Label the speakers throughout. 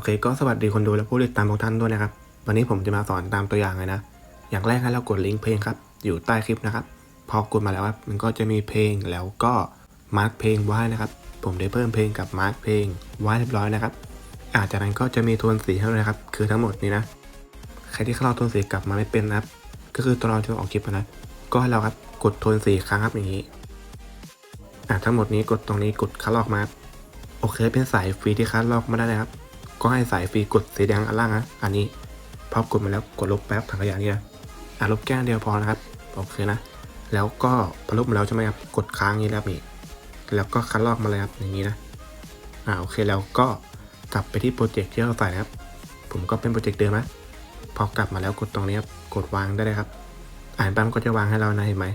Speaker 1: อ่าโอเคก็สวัสดีคนดูและผู้ติดตามทุกท่านด้วยนะครับ วันนี้ผมจะมาสอนตามตัวอย่างเลยนะ อย่างแรกให้เรากดลิงก์เพลงครับ อยู่ใต้คลิปนะครับ พอกดมาแล้วครับ มันก็จะมีเพลงแล้วก็มาร์กเพลงไว้นะครับ ผมได้เพิ่มเพลงกับมาร์กเพลงไว้เรียบร้อยนะครับอาจากนั้นก็จะมีโทนสีให้ด้วยนะครับ คือทั้งหมดนี้นะ ใครที่เข้าโทนสีกลับมาไม่เป็นนะครับ ก็คือตอนเราจะออกคลิปนะ ก็ให้เราครับกดโทนสีครั้งครับอย่างนี้อ่าทั้งหมดนี้กดตรงนี้กดคัดลอกมารับโอเคเป็นสายฟรีที่คัดลอกมาได้เลยครับ ก็ให้สายฟรีกดสีแดงอันล่างนะอันนี้พอกดมาแล้วกดลบแป๊บถังขยะนี่นะอะลบแก้งเดียวพอนะครับโอเคนะ แล้วก็พอลบมาแล้วใช่ไหมครับกดค้างนี้แล้วนี่แล้วก็คัดลอกมาเลยครับอย่างนี้นะอ่าโอเคแล้วก็กลับไปที่โปรเจกต์ที่เราใส่นะครับ ผมก็เป็นโปรเจกต์เดิมนะพอกลับมาแล้วกดตรงนี้ครับกดวางได้เลยครับ อ่านปั๊มก็จะวางให้เรานะเห็นไหม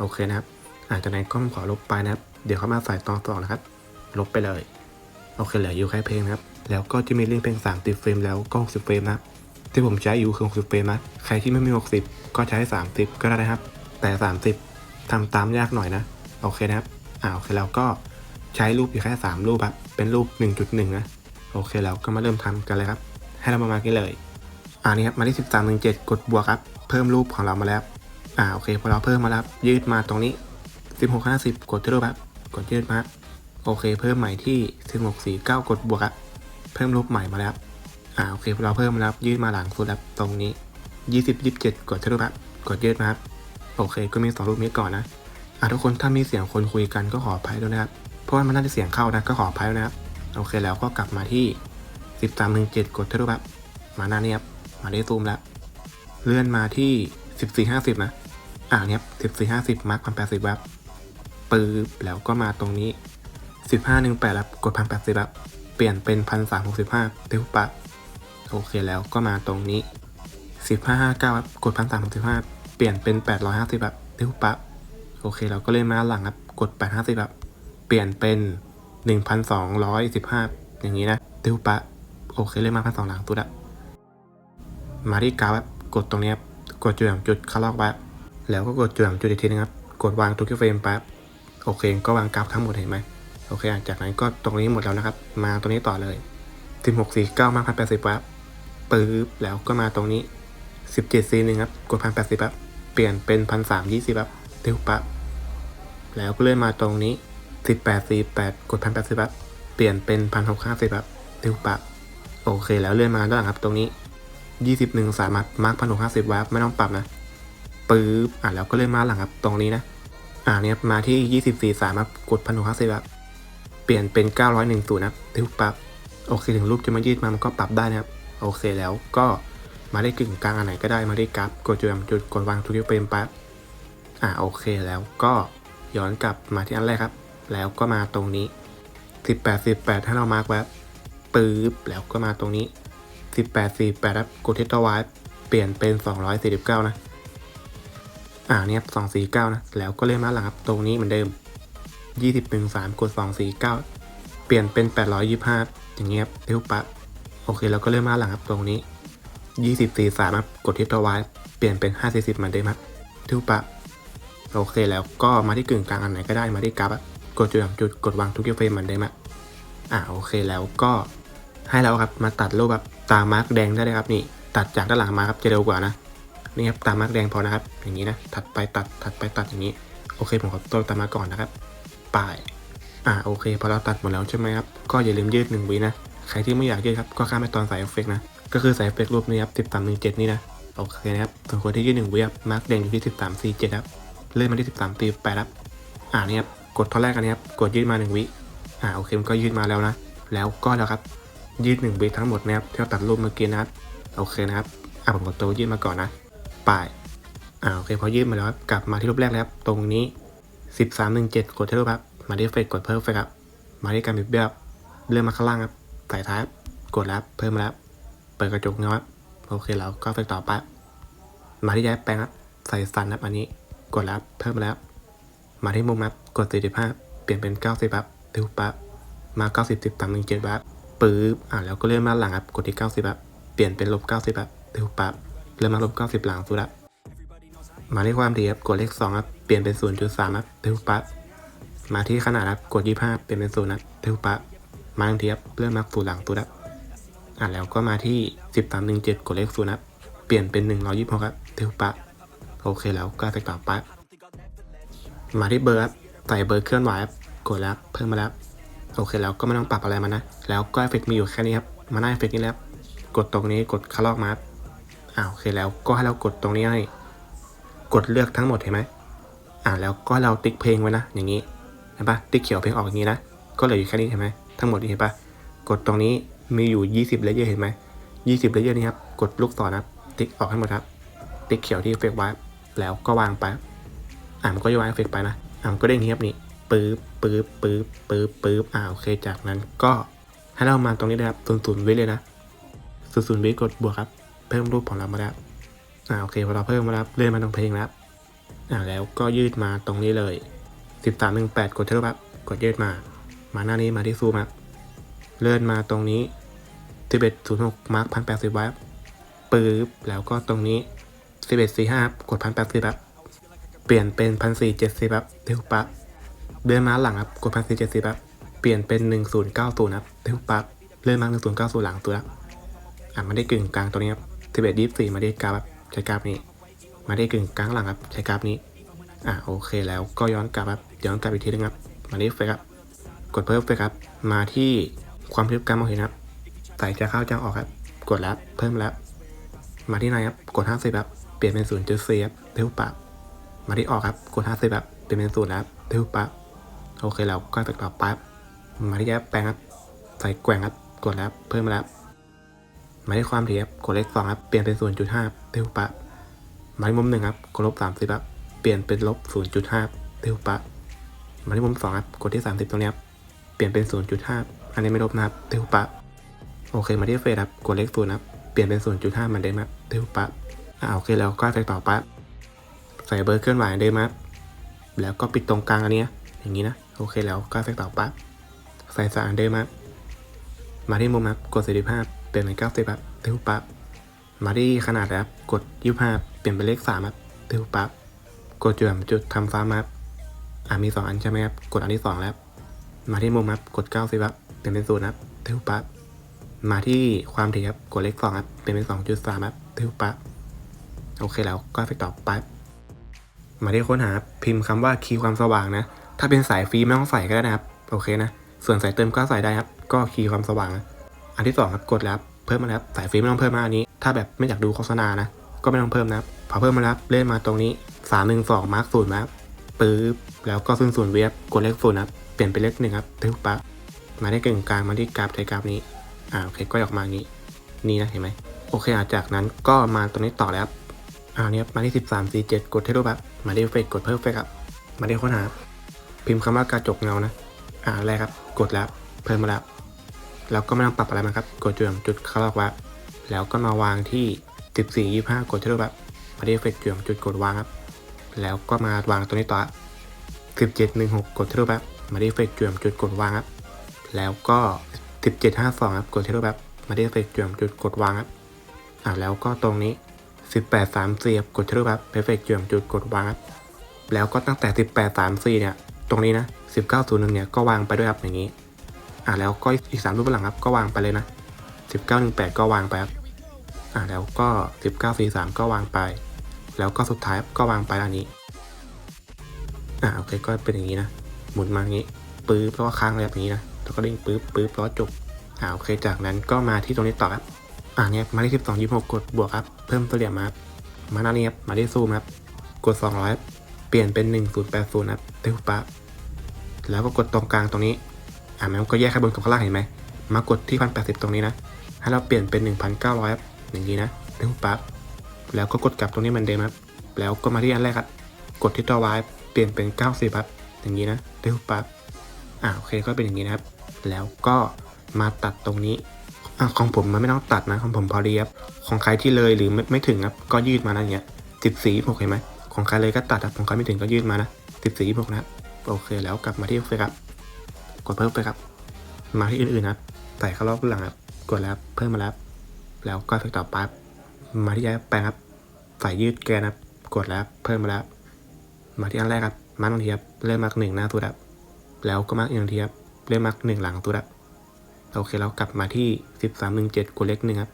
Speaker 1: โอเคนะครับอ่าจากนั้นก็ขอลบไปนะครับ เดี๋ยวเขามาใส่ตอนต่อนะครับ ลบไปเลย โอเคเหลืออยู่แค่เพลงนะครับ แล้วก็จะมีเลิงก์เพลง30เฟรมแล้วก็60เฟรมนะที่ผมใช้อยู่คือ60เฟรมนะใครที่ไม่มี 60 ก็ใช้ 30 ก็ได้นะครับ แต่ 30ทำตามยากหน่อยนะ โอเคนะครับอ่าโอเคแล้วก็ใช้รูปอยู่แค่ 3 รูปครับเป็นรูป 1.1 นะ โอเคแล้วก็มาเริ่มทำกันเลยครับ ให้เรามามากันเลยอ่านี่ครับมาที่ 13 1 7 กดบวกครับ เพิ่มรูปของเรามาแล้ว อ่าโอเคพอเราเพิ่มมาแล้วยืดมาตรงนี้ 16 50 กดที่รูปครับ กดยืดมา โอเค เพิ่มใหม่ที่ 16 4 9 กดบวกครับ เพิ่มรูปใหม่มาแล้วอ่าโอเคเราเพิ่มมาแล้วยืดมาหลังสุดครับตรงนี้ 20 27 กดที่รูปครับกดยืดมาครับโอเค ก็มีสองรูปนี้ก่อนนะอ่าทุกคนถ้ามีเสียงคนคุยกันก็ขออภัยด้วยนะครับเพราะว่ามันน่าจะเสียงเข้านะก็ขออภัยด้วนะครับโอเคแล้วก็กลับมาที่ 13 17 กดที่รูปครับมาหน้านี้ครับมาได้ซูมแล้ว เลื่อนมาที่ 14 50 นะอ่าเนี้ย14 50มาร์คพันแปดสิบแบบปื๊บแล้วก็มาตรงนี้ 15 1 8แล้วกดพันแปดสิบแบบ เปลี่ยนเป็นพันสามหกสิบห้าเทวปะโอเคแล้วก็มาตรงนี้ 15 59ครับกดพันสามหกสิบห้าเปลี่ยนเป็น 850แบบเทวปะโอเคเราก็เล่นมาหลังครับกด 850แบบเปลี่ยนเป็น 1,215 อย่างนี้นะเทวปะโอเคเล่นมาพันสองหลังตัวละมาที่กราฟครับกดตรงนี้ครับกดจุดอย่างจุดเข้าลอกแป๊บแล้วก็กดจุดอย่างจุดอีกทีนึงครับกดวางทุกเฟรมแป๊บโอเคก็วางกราฟทั้งหมดเห็นไหม โอเคจากนั้นก็ตรงนี้หมดแล้วนะครับ มาตรงนี้ต่อเลย16 4 9มาพันแปดสิบแป๊บปึ๊บแล้วก็มาตรงนี้17 4 1ครับกดพันแปดสิบแป๊บเปลี่ยนเป็นพันสามยี่สิบแป๊บเร็วปั๊บแล้วก็เลื่อนมาตรงนี้18 4 8กดพันแปดสิบแป๊บเปลี่ยนเป็นพันหกห้าสิบแป๊บเร็วปั๊บโอเค แล้วเลื่อนมาด้านหลังครับตรงนี้ยี่สิบหนึ่งสามารถมาร์คพันหกห้าสิบวับไม่ต้องปรับนะปึ๊บอะแล้วก็เลื่อนมาหลังครับตรงนี้นะอ่าเนี่ยมาที่ยี่สิบสี่สามครับกดพันหกห้าสิบแบบ ลี่ยนเป็นเก้าร้อยหนึ่งศูนะครับปรับโอเคถึงรูปจะมายืดมามันก็ปรับได้นะครับ โอเคแล้วก็มาได้กึ่งกลางอันไหนก็ได้มาได้กราฟกดจุดจุดกดวางทุกเฟรมปั๊บอ่าโอเคแล้วก็ย้อนกลับมาที่อันแรกครับ แล้วก็มาตรงนี้สิบแปดสิบแปดให้เรามาร์กไว้ปึ๊บแล้วก็มาตรงนี้สิบแปดสี่แปดครับกดเทสต์ไว้เปลี่ยนเป็นสองร้อยสี่สิบเก้านะ อ่าเนี่ยสองสี่เก้านะ แล้วก็เล่นมาหลังครับ ตรงนี้เหมือนเดิม ยี่สิบหนึ่งสามกดสองสี่เก้าเปลี่ยนเป็นแปดร้อยยี่ห้าอย่างเงี้ยครับเร็วปะโอเคแล้วก็เลื่อนมาหลังครับตรงนี้ยี่สิบสี่สามครับกดเทสต์ไว้เปลี่ยนเป็นห้าสี่สิบเหมือนเดิมครับเร็วปะโอเคแล้วก็มาที่กึ่งกลางอันไหนก็ได้มาที่กราฟกดจุดสามจุดกดวางทุกเฟรมเหมือนเดิมอะอ่าโอเคแล้วก็ให้เราครับมาตัดรูปแบบตามาร์กแดงได้เลยครับนี่ตัดจากด้านหลังมาครับจะเร็วกว่านะนี่ครับตามมาร์กแดงพอนะครับอย่างนี้นะถัดไปตัดถัดไปตัดอย่างนี้โอเคผมขอตัวตามมาก่อนนะครับ ป่าย อ่าโอเค พอเราตัดหมดแล้วใช่ไหมครับ ก็อย่าลืมยืดหนึ่งวินะ ใครที่ไม่อยากยืดครับ ก็ข้ามไปตอนใส่เอฟเฟกต์นะ ก็คือใส่เอฟเฟกต์รูปนี้ครับสิบสามหนึ่งเจ็ดนี่นะ โอเคนะครับส่วนคนที่ยืดหนึ่งวิครับ มาร์กแดงอยู่ที่สิบสามสี่เจ็ดครับ เลื่อนมาที่สิบสามตีแปดครับ อ่านี่ครับ กดท่อนแรกกันนี้ครับ กดยืดมาหนึ่งวิ อ่าโอเคมันก็ยืดมาแล้วนะ แล้วก็แล้วครับ ยืดหนึ่งวิทั้งหมดนะครับที่เราตัดรูปเมื่อกี้นะครับ โอเคนะครับ อะผมกดตัวยืดมาก่อนนะป่ายอ่าโอเคพอยืดมาแล้วครับ กลับมาที่รูปแรกแล้วครับ ตรงนี้ สิบสามหนึ่งเจ็ดกดเที่รูปครับ มาที่เฟกกดเพิ่มเฟกครับ มาที่การบิดเบี้ยวครับเลื่อนมาข้างล่างครับใส่ท้ายกดแล้วเพิ่มมาแล้ว เปิดกระจกเงาครับโอเคแล้วก็เฟกต่อไป มาที่ย้ายแปลงครับใส่สันครับอันนี้กดแล้วเพิ่มมาแล้ว มาที่มุมครับกดสี่สิบห้าเปลี่ยนเป็นเก้าสิบครับทิวปั๊บมาเก้าสิบสิบสามหนึ่งเจ็ดครับปึ๊บอ่าแล้วก็เลื่อนมาหลังครับกดที่90แบบเปลี่ยนเป็นลบ90แบบเร็วปั๊บเลื่อนมาลบ90หลังสุดละ มาที่ความถี่ครับกดเลข2ครับเปลี่ยนเป็น 0.3ครับเร็วปั๊บมาที่ขนาดครับกด25เปลี่ยนเป็น0ครับเร็วปั๊บมาทันทีครับเลื่อนมาสู่หลังสุดละอะแล้วก็มาที่สิบสามหนึ่งเจ็ดกดเลขศูนย์ครับเปลี่ยนเป็นหนึ่งร้อยยี่สิบหกครับเทวปะโอเคแล้วก็เอฟเฟกต์ต่อปั๊บมาที่เบอร์ครับใส่เบอร์เคลื่อนไหวครับกดแล้วเพิ่มมาแล้วโอเคแล้วก็ไม่ต้องปรับอะไรมันะ แล้วก็เอฟเฟกต์มีอยู่แค่นี้ครับมาหน้าเอฟเฟกต์นี้แล้วกดตรงนี้กดคาร์ลอกมาครับอ่าโอเคแล้วก็ให้เรากดตรงนี้ให้ กดเลือกทั้งหมดเห็นไหมอ่าแล้วก็เราติ๊กเพลงไว้นะ อย่างนี้เห็นปะติ๊กเขียวเพลงออกอย่างนี้นะ ก็เหลืออยู่แค่นี้เห็นไหมทั้งหมดเห็นปะกดตรงนี้มีอยู่ 20เลเยอร์เห็นไหม20เลเยอร์นี้ครับ กดลูกศรนะติ๊กออกให้หมดครับ ติ๊กเขียวที่เอฟเฟกต์ไว้แล้วก็วางไป อ่ามันก็จะวางเอฟเฟกต์ไปนะอ่ามันก็เด้งเงียบนี่ปื๊บปื๊บปื๊บปื๊บปื๊บอ่าโอเค จากนั้นก็ให้เรามาตรงนี้นะครับศูนย์ศูนย์วิเลยนะศูนย์ศูนย์วิกดบวกครับ เพิ่มรูปของเรามาแล้ว อ่าโอเคพอเราเพิ่มมาแล้วเลื่อนมาตรงเพลงแล้วอ่าแล้วก็ยืดมาตรงนี้เลยสิบสามหนึ่งแปดกดเท่าครับกดยืดมา มาหน้านี้มาที่ซูมครับเลื่อนมาตรงนี้สิบเอ็ดศูนย์หกมาร์คพันแปดสิบไว้ครับปื๊บแล้วก็ตรงนี้สิบเอ็ดสี่ห้ากดพันแปดสิบครับเปลี่ยนเป็นพันสี่เจ็ดสิบครับเทวปั๊บเดินมาหลังครับกดพันสี่เจ็ดสิบครับเปลี่ยนเป็นหนึ่งศูนย์เก้าศูนย์ครับเทวปั๊บเลื่อนมาหนึ่งศูนย์เก้าศูนย์หลังตัวแล้วอะมาได้กึ่งกลางตัวนี้ครับสิบเอ็ดยี่สี่มาได้กาครับ ใช้กราฟนี้ มาได้กึ่งกลางหลังครับ ใช้กราฟนี้ อะโอเคแล้วก็ย้อนกลับครับ ย้อนกลับอีกทีนึงครับ มาที่เฟครับ กดเพิ่มเฟครับ มาที่ความทึบการมองเห็นครับ ใส่จะเข้าจะออกครับ กดแล้ว เพิ่มแล้ว มาที่ในครับ กด 50ครับ เปลี่ยนเป็น0ูนย์จุดสี่ครับเทวปับมาที่ออกครับ กด 50ครับ เปลี่ยนเป็นศูนย์ครับเทวปับโอเคแล้วก็ตัดต่อปั๊บมาที่แอปแปลงครับ ใส่แกว่งครับ กดแล้ว เพิ่มแล้ว หมาที่ความถี่ครับกดเลขสองครับ เปลี่ยนเป็น0ูนย์จุดห้าเทวปับมาที่มุมหนึ่งครับกดลบสามสิบครับเปลี่ยนเป็นลบศูนย์จุดห้าเทวปับมาที่มุมสองครับกดที่สามสิบตรงนี้ครับเปลี่ยนเป็นศูนย์จุดห้าอันนี้ไม่ลบนะครับเทวปับโอเคมาที่เฟสครับกดเลขศูนย์ครับเปลี่ยนเป็น0.5เหมือนเดิมครับเทวปั๊บอ่าโอเคแล้วก็ใส่ต่อปั๊บใส่เบอร์เคลื่อนไหวเดิมครับแล้วก็ปิดตรงกลางอันนี้อย่างนี้นะโอเคแล้วก็ใส่ต่อปั๊บใส่สารเดิมครับมาที่มุมครับกด45 เปลี่ยนเป็น90ครับเทวปั๊บมาที่ขนาดครับ กด25เปลี่ยนเป็นเลข3ครับเทวปั๊บกดจุดจุดทำฟ้ามครับอ่ามี2อันใช่ไหมครับ กดอันที่2แล้วมาที่มุมครับ กด90ครับเปลี่ยนเป็น0ครับเทวปั๊บมาที่ความถี่ครับ กดเลขสองครับ เป็นเป็นสองจุดสามครับทิวปั๊บโอเคแล้วก็ไปต่อปั๊บมาที่ค้นหาพิมพ์คำว่าคีย์ความสว่างนะ ถ้าเป็นสายฟรีไม่ต้องใส่ก็ได้นะครับ โอเคนะ ส่วนสายเติมก็ใส่ได้ครับ ก็คีย์ความสว่างนะ อันที่สองครับกดแล้วเพิ่มมาแล้วสายฟรีไม่ต้องเพิ่มมาอันนี้ ถ้าแบบไม่อยากดูโฆษณานะ ก็ไม่ต้องเพิ่มนะพอเพิ่มมาแล้วเล่นมาตรงนี้สามหนึ่งสองมาร์คศูนย์ครับปึ๊บแล้วก็ศูนย์ศูนย์เวียบกดเลขศูนย์ครับเปลี่ยนเป็นเลขหนึ่งครับทิวปั๊บมาที่กึ่งกลางมาที่กราฟใช้กราฟนี้อ่าโอเคก็ออกมาอย่างนี้ นี่นะเห็นไหมโอเคอะจากนั้นก็มาตรงนี้ต่อแล้วครับอ่าเนี้ยมาที่สิบสามซีเจ็ดกดเทโลแบบมาที่เฟกกดเพิ่มเฟกครับมาที่ค้นหาพิมพ์คำว่ากระจกเงานะ อ่าแรกครับ กดแล้ว เพิ่มมาแล้ว แล้วก็ไม่ต้องปรับอะไรมันครับ กดจุดจุดเขาลอกว่าแล้วก็มาวางที่สิบสี่ยี่ห้ากดเทโลแบบมาที่เฟกจุดจุดกดวางครับ แล้วก็มาวางตัวนี้ต่อสิบเจ็ดหนึ่งหกกดเทโลแบบมาที่เฟกจุดจุดกดวางครับ แล้วก็ 1752 ครับ กดที่รูปแบบมาที่เฟกจุดจุดกดวางครับ อ่าแล้วก็ตรงนี้ 1834กดที่รูปแบบเอฟเฟกจุดจุดกดวางครับ แล้วก็ตั้งแต่ 1834เนี่ย ตรงนี้นะ1901เนี่ย ก็วางไปด้วยครับอย่างนี้ อ่าแล้วก็อีก3รูปหลังครับก็วางไปเลยนะ1918ก็วางไปครับอ่าแล้วก็1943ก็วางไป แล้วก็สุดท้ายก็วางไปอันนี้อ่าโอเคก็เป็นอย่างนี้นะหมุนมาอย่างนี้ปื๊บแล้วก็ค้างเลยแบบนี้นะแล้วก็เด้งปื๊บปื๊บแล้วจบอ่าโอเคจากนั้นก็มาที่ตรงนี้ต่อครับอ่าเนี่ยมาที่สิบสองยี่หกกดบวกครับเพิ่มตัวเหลี่ยมมามาหน้านี้ครับมาที่ซูมครับกดสองร้อยเปลี่ยนเป็นหนึ่งศูนย์แปดศูนย์ครับเทวปั๊บแล้วก็กดตรงกลางตรงนี้ อ่ามันก็แยกข้างบนกับข้างล่างเห็นไหมมากดที่พันแปดสิบตรงนี้นะให้เราเปลี่ยนเป็นหนึ่งพันเก้าร้อยครับอย่างนี้นะเทวปั๊บแล้วก็กดกลับตรงนี้มันเดิมครับแล้วก็มาที่อันแรกครับกดที่ตัววายเปลี่ยนเป็นเก้าสิบครับอย่างนี้นะเทวปั๊บอ่าโอเคก็เป็นอย่างนี้นะครับ แล้วก็มาตัดตรงนี้อ่าของผมมันไม่ต้องตัดนะของผมพอดีครับของใครที่เลยหรือไม่ไม่ถึงครับก็ยืดมานะอย่างเงี้ยสิบสี่หกเห็นไหมของใครเลยก็ตัดครับของใครไม่ถึงก็ยืดมานะสิบสี่หกนะโอเคแล้วกลับมาที่เฟซครับ กดเพิ่มไปครับ มาที่อื่นๆนะครับใส่เข้ารอบหลังครับ กดแล้วเพิ่มมาแล้ว แล้วก็เฟซต่อปั๊บมาที่ย้ายแปลงครับ ใส่ยืดแกนครับ กดแล้วเพิ่มมาแล้ว มาที่อันแรกครับมาตรงทีครับเริ่มมาร์กหนึ่งหน้าตัวครับ แล้วก็มาร์กอีกหนึ่งทีครับเริ่มมาร์กหนึ่งหลังตัวละโอเคเรากลับมาที่1317กดเลขหนึ่งครับ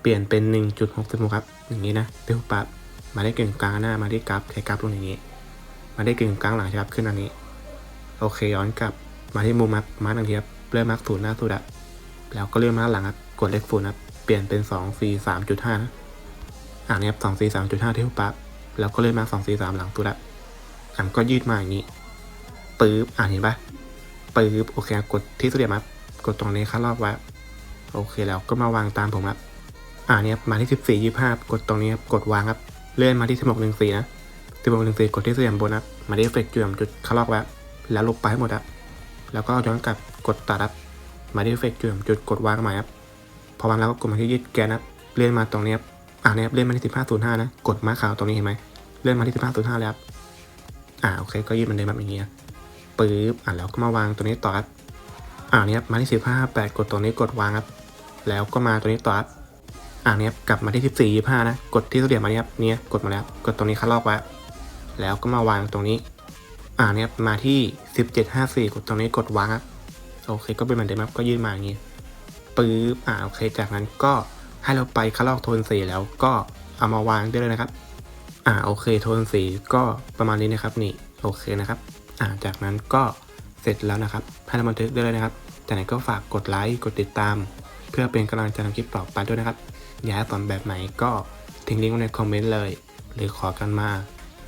Speaker 1: เปลี่ยนเป็น1.66ครับ อย่างนี้นะเร็วปั๊บมาได้กึ่งกลางหน้ามาได้กราฟใช้กราฟลงอย่างนี้ มาได้กึ่งกลางหลังใช่ครับขึ้นอันนี้ โอเคย้อนกลับ มาที่มุมครับมาร์กทันทีครับเริ่มมาร์กศูนย์หน้าสุดอะแล้วก็เริ่มมาร์กหลังครับกดเลขศูนย์ครับเปลี่ยนเป็น2 4 3.5นะอ่านี้ครับ2 4 3.5ที่ปั๊บแล้วก็เริ่มมาร์ก2 4 3หลังสุดอะอ่านก็ยืดมาอย่างนี้ปึ๊บอ่านเห็นปะปึ๊บโอเคกดที่สุดเดียมครับกดตรงนี้ข้างรอบไว้โอเคแล้วก็มาวางตามผมครับอ่าเนี่ยครับมาที่สิบสี่ยี่ห้ากดตรงนี้ครับกดวางครับเลื่อนมาที่สิบหกหนึ่งสี่นะสิบหกหนึ่งสี่กดที่เสียมบนครับมาที่เฟกจุดจุดข้างรอบไว้แล้วลบไปให้หมดครับ แล้วก็ย้อนกลับกดตัดครับมาที่เอฟเฟกต์จุดจุดกดวางใหม่ครับพอวางแล้วก็กดมาที่ยืดแกนครับเลื่อนมาตรงนี้ครับอ่าเนี่ยครับเลื่อนมาที่สิบห้าศูนย์ห้านะกดมาขาวตรงนี้เห็นไหมเลื่อนมาที่สิบห้าศูนย์ห้าแล้วครับอ่าโอเคก็ยืดมันเดิมแบบอย่างเงี้ยปึ๊บอ่าแล้วก็มาวางตัวนี้ต่อครับอ่าเนี่ยครับมาที่สิบห้าแปดกดตัวนี้กดวางครับแล้วก็มาตัวนี้ต่อครับอ่าเนี่ยครับกลับมาที่สิบสี่ยี่ห้านะกดที่ตัวเดียวมาเนี่ยครับเนี่ยกดมาแล้วกดตรงนี้ข้างรอบไว้แล้วก็มาวางตรงนี้ อ่าเนี่ยมาที่สิบเจ็ดห้าสี่กดตรงนี้กดวางครับโอเค ก็เป็นเหมือนเดิมครับก็ยื่นมาอย่างนี้ปึ๊บอ่าโอเค จากนั้นก็ให้เราไปข้างลอกโทนสีแล้วก็เอามาวางได้เลยนะครับ อ่าโอเค โทนสีก็ประมาณนี้นะครับนี่โอเคนะครับ อ่าจากนั้นก็เสร็จแล้วนะครับให้เราบันทึกได้เลยนะครับจากนั้นก็ฝากกดไลค์กดติดตาม เพื่อเป็นกำลังใจทำคลิปต่อไปด้วยนะครับ อยากให้สอนแบบไหนก็ทิ้งลิงก์ไว้ในคอมเมนต์เลย หรือขอกันมา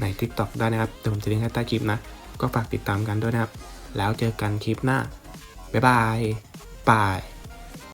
Speaker 1: ใน TikTok ได้นะครับเดี๋ยวผมจะลิงก์ให้ใต้คลิปนะ ก็ฝากติดตามกันด้วยนะครับ แล้วเจอกันคลิปหน้า บ๊ายบายบาย